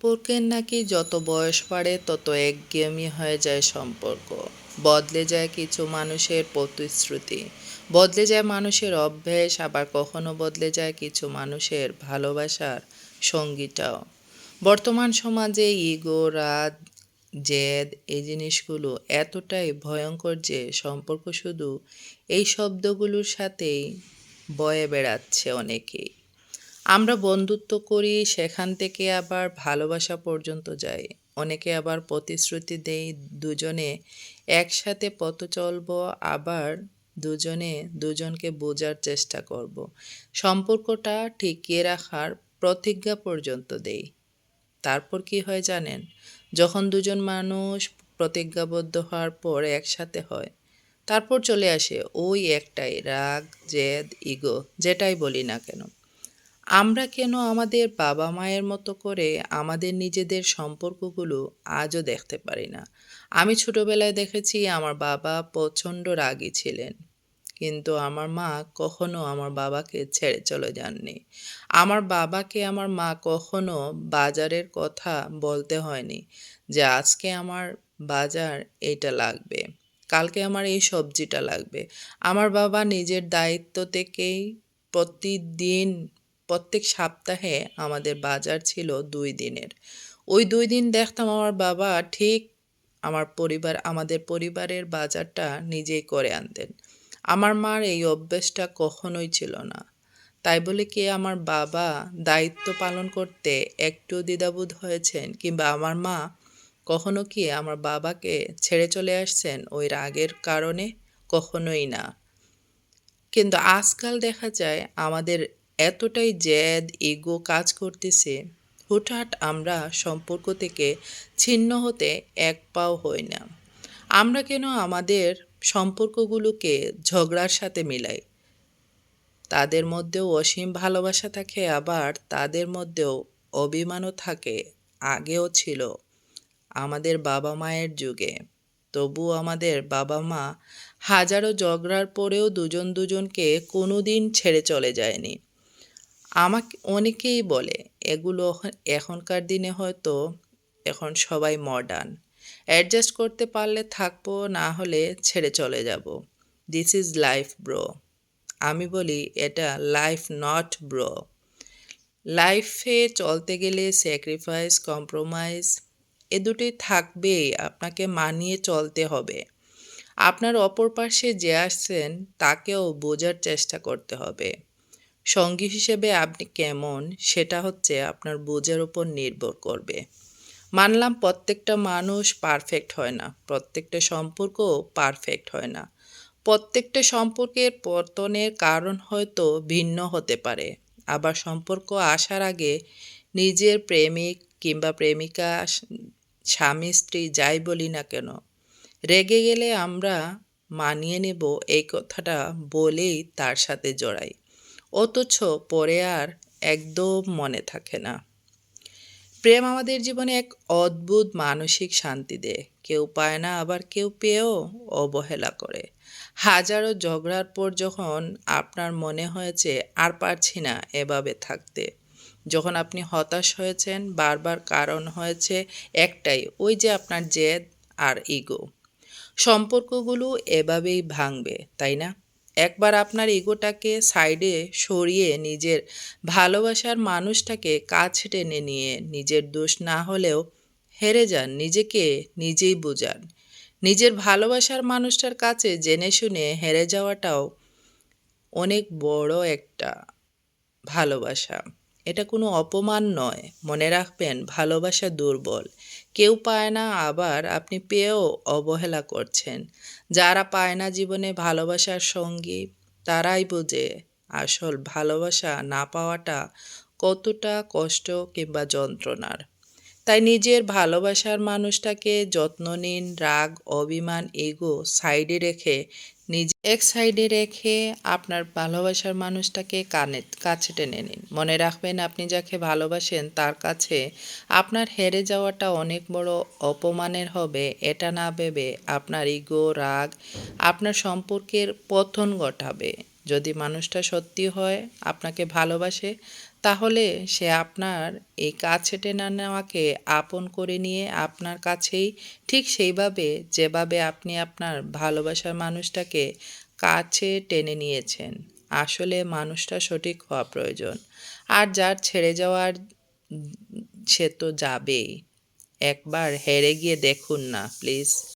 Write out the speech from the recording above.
সম্পর্কের নাকি যত বয়স বাড়ে, তত একঘেয়েমি হয়ে যায় সম্পর্ক। বদলে যায় কিছু মানুষের প্রতিশ্রুতি। বদলে যায় মানুষের অভ্যেস, আবার কখনো বদলে যায় কিছু মানুষের ভালোবাসার সঙ্গীটাও। বর্তমান সমাজে ইগো, রাগ, জেদ এই জিনিসগুলো এতটাই ভয়ঙ্কর যে সম্পর্ক শুধু এই শব্দগুলোর সাথেই বয়ে বেড়াচ্ছে অনেকেই। আমরা বন্ধুত্ব করি, সেখান থেকে আবার ভালোবাসা পর্যন্ত যাই। অনেকে আবার প্রতিশ্রুতি দেই দুজনে একসাথে পথ চলব, আবার দুজনে দুজনকে বোঝার চেষ্টা করব। সম্পর্কটা টিকিয়ে রাখার প্রতিজ্ঞা পর্যন্ত দেই। তারপর কি হয় জানেন? যখন দুজন মানুষ প্রতিজ্ঞাবদ্ধ হওয়ার পর একসাথে হয়, তারপর চলে আসে ওই একটাই রাগ, জেদ, ইগো, যেটাই বলি না কেন। আমরা কেন আমাদের বাবা মায়ের মতো করে আমাদের নিজেদের সম্পর্কগুলো আজও দেখতে পারি না? আমি ছোটবেলায় দেখেছি আমার বাবা প্রচণ্ড রাগী ছিলেন। কিন্তু আমার মা কখনো আমার বাবাকে ছেড়ে চলে যাননি। আমার বাবাকে আমার মা কখনো বাজারের কথা বলতে হয়নি যে আজকে আমার বাজার এইটা লাগবে, কালকে আমার এই সবজিটা লাগবে। আমার বাবা নিজের দায়িত্ব থেকেই প্রতিদিন প্রত্যেক সপ্তাহে আমাদের বাজার ছিল দুই দিনের। ওই দুই দিন দেখতাম আমার বাবা ঠিক আমার পরিবার, আমাদের পরিবারের বাজারটা নিজেই করে আনতেন। আমার মার এই অভ্যেসটা কখনোই ছিল না। তাই বলে কি আমার বাবা দায়িত্ব পালন করতে একটু দ্বিধাবোধ হয়েছেন কিংবা আমার মা কখনো কি আমার বাবাকে ছেড়ে চলে আসছেন ওই রাগের কারণে? কখনোই না। কিন্তু আজকাল দেখা যায় আমাদের এতটাই জেদ ইগো কাজ করতেছে, হুটহাট আমরা সম্পর্ক থেকে ছিন্ন হতে এক পাও হই না। আমরা কেন আমাদের সম্পর্কগুলোকে ঝগড়ার সাথে মিলাই? তাদের মধ্যেও অসীম ভালোবাসা থাকে, আবার তাদের মধ্যেও অভিমানও থাকে, আগেও ছিল আমাদের বাবা মায়ের যুগে। তবু আমাদের বাবা মা হাজারো ঝগড়ার পরেও দুজন দুজনকে কোনো দিন ছেড়ে চলে যায়নি। আমাকে অনেকেই বলে, এগুলো এখনকার দিনে হয়তো এখন সবাই মডার্ন অ্যাডজাস্ট করতে পারলে থাকব, না হলে ছেড়ে চলে যাব। দিস ইজ লাইফ ব্রো আমি বলি, এটা লাইফ নট ব্রো লাইফে চলতে গেলে স্যাক্রিফাইস কম্প্রোমাইজ এ দুটি থাকবেই, আপনাকে মানিয়ে চলতে হবে। আপনার অপর পাশে যে আসছেন, তাকেও বোঝার চেষ্টা করতে হবে। সঙ্গী হিসেবে আপনি কেমন সেটা হচ্ছে আপনার বোঝার উপর নির্ভর করবে। মানলাম প্রত্যেকটা মানুষ পারফেক্ট হয় না, প্রত্যেকটা সম্পর্কও পারফেক্ট হয় না। প্রত্যেকটা সম্পর্কের পতনের কারণ হয়তো ভিন্ন হতে পারে, আবার সম্পর্ক আসার আগে নিজের প্রেমিক কিংবা প্রেমিকা, স্বামী, স্ত্রী যাই বলি না কেন, রেগে গেলে আমরা মানিয়ে নেব এই কথাটা বলেই তার সাথে জড়াই। অথচ পরে আর একদম মনে থাকে না। প্রেম আমাদের জীবনে এক অদ্ভুত মানসিক শান্তি দেয়। কেউ পায় না, আবার কেউ পেয়েও অবহেলা করে। হাজারো ঝগড়ার পর যখন আপনার মনে হয়েছে আর পারছি না এভাবে থাকতে, যখন আপনি হতাশ হয়েছেন, বারবার কারণ হয়েছে একটাই, ওই যে আপনার জেদ আর ইগো। সম্পর্কগুলো এভাবেই ভাঙবে, তাই না? একবার আপনার ইগোটাকে সাইডে সরিয়ে নিজের ভালোবাসার মানুষটাকে কাছ টেনে নিয়ে নিজের দোষ না হলেও হেরে যান, নিজেকে নিজেই বোঝান। নিজের ভালোবাসার মানুষটার কাছে জেনে শুনে হেরে যাওয়াটাও অনেক বড় একটা ভালোবাসা। এটা কোনো অপমান নয়। মনে রাখবেন, ভালোবাসা দুর্বল। কেউ পায় না আবার আপনি পেয়েও অবহেলা করছেন। যারা পায় না জীবনে ভালোবাসার সঙ্গী, তারাই বোঝে আসল ভালোবাসা না পাওয়াটা কতটা কষ্ট কিংবা যন্ত্রণার। তাই নিজের ভালোবাসার মানুষটাকে যত্ন নিন, রাগ, অভিমান এগো সাইডে রেখে, নিজে এক সাইডে রেখে আপনার ভালোবাসার মানুষটাকে কানে, কাছে টেনে নিন। মনে রাখবেন আপনি যাকে ভালোবাসেন তার কাছে আপনার হেরে যাওয়াটা অনেক বড় অপমানের হবে। এটা না ভেবে আপনার ইগো, রাগ আপনার সম্পর্কের পতন ঘটাবে। যদি মানুষটা সত্যি হয়, আপনাকে ভালোবাসে, তাহলে সে আপনার এই কাছে টেনে নেওয়াকে আপন করে নিয়ে আপনার কাছেই ঠিক সেইভাবে, যেভাবে আপনি আপনার ভালোবাসার মানুষটাকে কাছে টেনে নিয়েছেন। আসলে মানুষটা সঠিক হওয়া প্রয়োজন। আর যার ছেড়ে যাওয়ার সে তো যাবেই। একবার হেরে গিয়ে দেখুন না, প্লিজ।